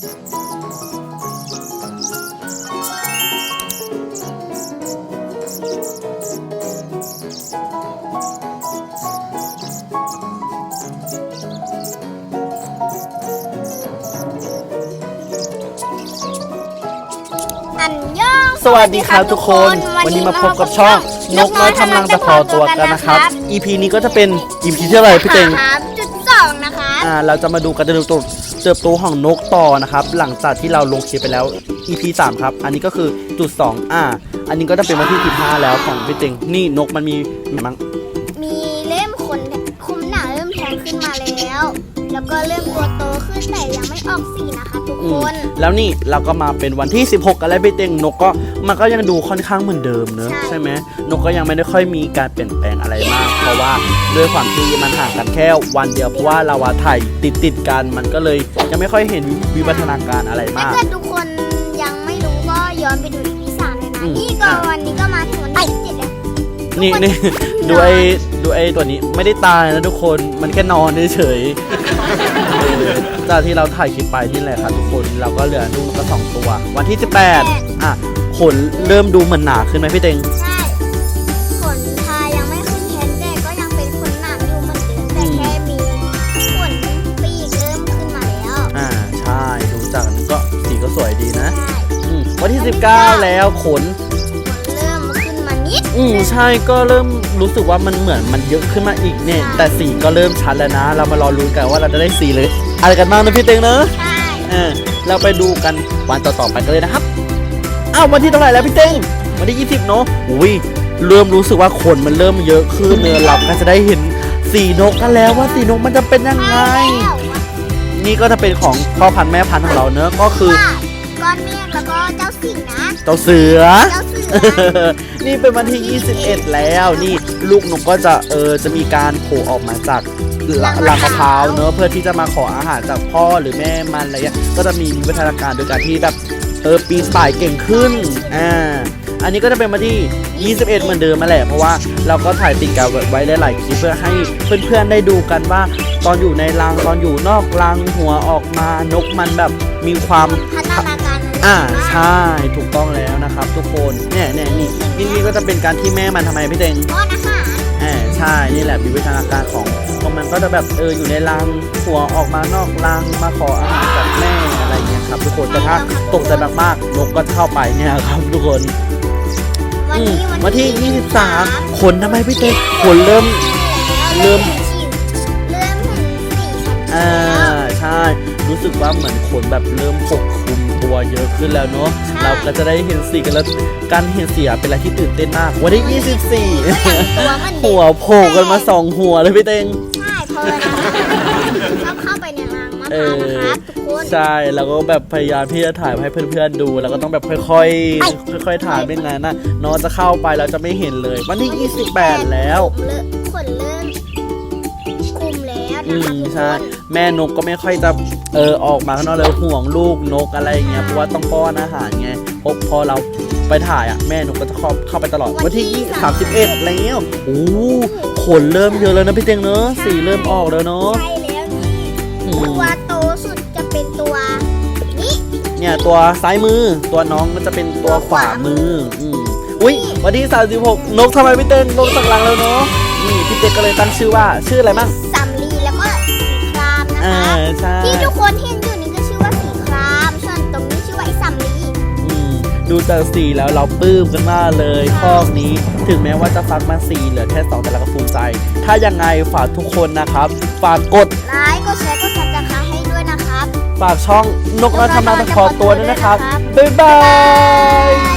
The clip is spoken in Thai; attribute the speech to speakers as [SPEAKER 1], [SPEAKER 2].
[SPEAKER 1] อันย่อง
[SPEAKER 2] สวัสดีครับทุกคน วันนี้มาพบกับช่อง นกน้อยทำรังตะพอตัวกันนะครับ EP นี้ก็จะเป็น EP ที่เท่าไหร่พี่เต็ง
[SPEAKER 1] ครับจุดสองนะคะ
[SPEAKER 2] อ่าเราจะมาดูการเติบโต เติบโตของนกต่อนะครับ หลังจากที่เราลงคลิปไปแล้ว EP 3 ครับ อันนี้ก็คือจุด2อ่าอันนี้ก็จะเป็นวันที่ 15 แล้วของพี่เต็งนี่นกมันมีมีมั้ง
[SPEAKER 1] มีเล่มขนคุมหนาเริ่มแทงขึ้นมาแล้ว แล้วก็เริ่มตัวโตขึ้นแต่ยังไม่ออกสีนะคะทุก
[SPEAKER 2] อื
[SPEAKER 1] ค
[SPEAKER 2] ม
[SPEAKER 1] น
[SPEAKER 2] แล้วนี่เราก็มาเป็นวันที่ 16 กันแล้วพี่เต็งนกก็มันก็ยังดูค่อนข้างเหมือนเดิมเนอะ
[SPEAKER 1] ใช่
[SPEAKER 2] ใช่ไหมนกก็ยังไม่ได้ค่อยมีการเปลี่ยนแปลงอะไรมาก เพราะว่าด้วยความที่มันห่างกันแค่วันเดียวเพราะว่าเราอะถ่ายติดติดๆกันมันก็เลยยังไม่ค่อยเห็นวิวัฒนาการอะไร
[SPEAKER 1] ถ้ามา
[SPEAKER 2] ก
[SPEAKER 1] เกิดทุกคนยังไม่รู้ก็ย้อนไปดู EP สามเลยนะ
[SPEAKER 2] อืม
[SPEAKER 1] นี่ก็
[SPEAKER 2] อะ
[SPEAKER 1] วันนี้ก็มาถึงวันที่เจ็ดแล้ว
[SPEAKER 2] นี่นี่ ดูไอ้ดูไอ้ตัวนี้ไม่ได้ตายนะทุกคนมันแค่นอนเฉยๆเออ จากที่เราถ่ายคลิปไปนี่แหละครับทุกคนเราก็เหลือดูก็สองตัว วันที่ 18 อะขนเริ่มดูเหมือนหนาขึ้นไหมพี่เต็ง
[SPEAKER 1] ใช่ขนทายังไม่ขึ้นแทนแต่ก็ยังเป็นขนหนาอยู่เหมือนเดิมแต่
[SPEAKER 2] อืม
[SPEAKER 1] แค่มีขนปีกเริ่มขึ้นมาแล้ว
[SPEAKER 2] อ่าใช่ดูจากอันนี้ก็สีก็สวยดีนะ
[SPEAKER 1] ใช่
[SPEAKER 2] อืมวันที่ 19 แล้วขน
[SPEAKER 1] เริ่มขึ้ นมานิด
[SPEAKER 2] อืมใช่ก็เริ่มรู้สึกว่ามันเหมือนมันเยอะขึ้นมาอีกเนี่ย แต่สีก็เริ่มชัดแล้วนะ เรามารอลุ้นกันว่าเราจะได้สีเลย อะไรกันบ้างนะพี่เต็งเนอะ
[SPEAKER 1] ใช่
[SPEAKER 2] เออเราไปดูกันวันต่อๆไปกันเลยนะครับอ้าววันที่เท่าไหร่แล้วพี่เต็งวันที่20เนอะอุ้ยเริ่มรู้สึกว่าขนมันเริ่มเยอะขึ้นเนอะเราก็จะได้เห็นสีนกกันแล้วว่าสีนกมันจะเป็นยังไง
[SPEAKER 1] แล้ว
[SPEAKER 2] นี่ก็จะเป็นของพ่อพันธุ์แม่พันธุ์ของเราเนอะก็คือ
[SPEAKER 1] ว่าก้ อนเมฆแล้วก็เจ้าสิงห์นะ
[SPEAKER 2] เจ้าเสือ
[SPEAKER 1] เจ้าเสือ
[SPEAKER 2] นี่เป็นวันที่ 21 แล้วนี่ลูกนกก็จะเออจะมีการโผล่ออกมาจากหลังหลังมะพร้าวเนอะเพื่อที่จะมาขออาหารจากพ่อหรือแม่มันอะไรเงี้ยก็จะมีวิวัฒนาการโดยการที่แบบเออปีนป่ายเก่งขึ้นอ่าอันนี้ก็จะเป็นวันที่ 21 เหมือนเดิมมาแหละเพราะว่าเราก็ถ่ายติดกันไว้หลายๆคลิปเพื่อให้เพื่อนๆได้ดูกันว่า ตอนอยู่ในรังตอนอยู่นอกรังหัวออกมานกมันแบบมีความ
[SPEAKER 1] พัฒนาการมัน
[SPEAKER 2] อ่า
[SPEAKER 1] เร็วมาก
[SPEAKER 2] ใช่ถูกต้องแล้วนะครับ ทุกคนเนี่ยเนี่ยนี่นี่นี่ก็จะเป็นการที่แม่มันทำไมพี่เต็ง
[SPEAKER 1] ป้อนอาหาร
[SPEAKER 2] แอบใช่นี่แหละวิวัฒนาการของของมันก็จะแบบเอออยู่ในรังหัวออกมานอกรังมาขออาหารจากแม่อะไรเงี้ยครับ ทุกคนแต่ถ้าตกใจมากๆนกก็เข้าไปเนี่ยครับทุกคน
[SPEAKER 1] วัน
[SPEAKER 2] อืม
[SPEAKER 1] นี้
[SPEAKER 2] วันที่ 23 ขนทำไมพี่เต็งขนเริ่ม เริ่
[SPEAKER 1] เริ่
[SPEAKER 2] ม
[SPEAKER 1] มเห็นสีเริ่มเห็นสีชัดเจ
[SPEAKER 2] อ่านใช่ รู้สึกว่าเหมือนขนแบบเริ่มปกคลุมตัวเยอะขึ้นแล้วเนาะเราก็จะได้เห็นสีกันแล้วการเห็นสีอะเป็นอะไรที่ตื่นเต้นมากวันที่
[SPEAKER 1] ก็ยังมีตัวมัน
[SPEAKER 2] 24หัวโผล่กันมาสองหัวเลยพี่เต็ง
[SPEAKER 1] ใช่เพราะเวลาชอบเข้าไปในรังมะพร้าวนะครับทุกคน
[SPEAKER 2] ใช่แล้วก็แบบพยายามที่จะถ่ายให้เพื่อนๆดู แล้วก็ต้องแบบค่อยๆ ค่อยๆ ถ่ายไม่งั้นนะน้องจะเข้าไปเราจะไม่เห็นเลย วันที่ 28 แล้ว
[SPEAKER 1] เริ่มขนเริ่มคุมแล้ว
[SPEAKER 2] อื
[SPEAKER 1] นะคะ
[SPEAKER 2] ม
[SPEAKER 1] ทุกค
[SPEAKER 2] ใช่
[SPEAKER 1] น
[SPEAKER 2] แม่นกก็ไม่ค่อยจะเออออกมาข้างนอกเลยห่วงลูกนกอะไรอย่างเงี้ยเพราะว่าต้องป้อนอาหารไงพอพอเราไปถ่ายอะแม่นกก็จะเข้าเข้าไปตลอดวันที่ 31แล้วโอ้ขนเริ่มเยอะแล้วนะพี่เต็งเนอะสีเริ่มออกแล้วเนาะ
[SPEAKER 1] ใช่แล้วนี่
[SPEAKER 2] อื
[SPEAKER 1] ตั
[SPEAKER 2] ม
[SPEAKER 1] วโตสุดจะเป็นตัวนี้
[SPEAKER 2] เนี่ยตัวซ้ายมือตัวน้องก็จะเป็นตัวขวามืออืมอุ้ยวันที่ 36 นกทำไมพี่เต้นนกสักหลังแล้วเนาะนี่พี่เต้ก็เลยตั้งชื่อว่าชื่ออะไรบ้าง
[SPEAKER 1] นะ
[SPEAKER 2] อ่า
[SPEAKER 1] คะ
[SPEAKER 2] ใช่
[SPEAKER 1] ที่ทุกคนเห็นอยู่นี่ก็ชื่อว่าสีครามส่วนตรงนี้ชื่อว่าไอ้สำลี
[SPEAKER 2] อืมดูจากสีแล้วเราปลื้มกันมากเลยคอกนี้ ถึงแม้ว่าจะฟักมาสีเหลือแค่สองแต่เราก็ภูมิใจ ถ้ายังไงฝากทุกคนนะครับ ฝากกด
[SPEAKER 1] ไลค์กดแชร์กดซับสไครต์ให้ด้วยนะครับ
[SPEAKER 2] ฝากช่องนกน้อยทำนานตะขอตัวด้วยนะครับ บ๊ายบาย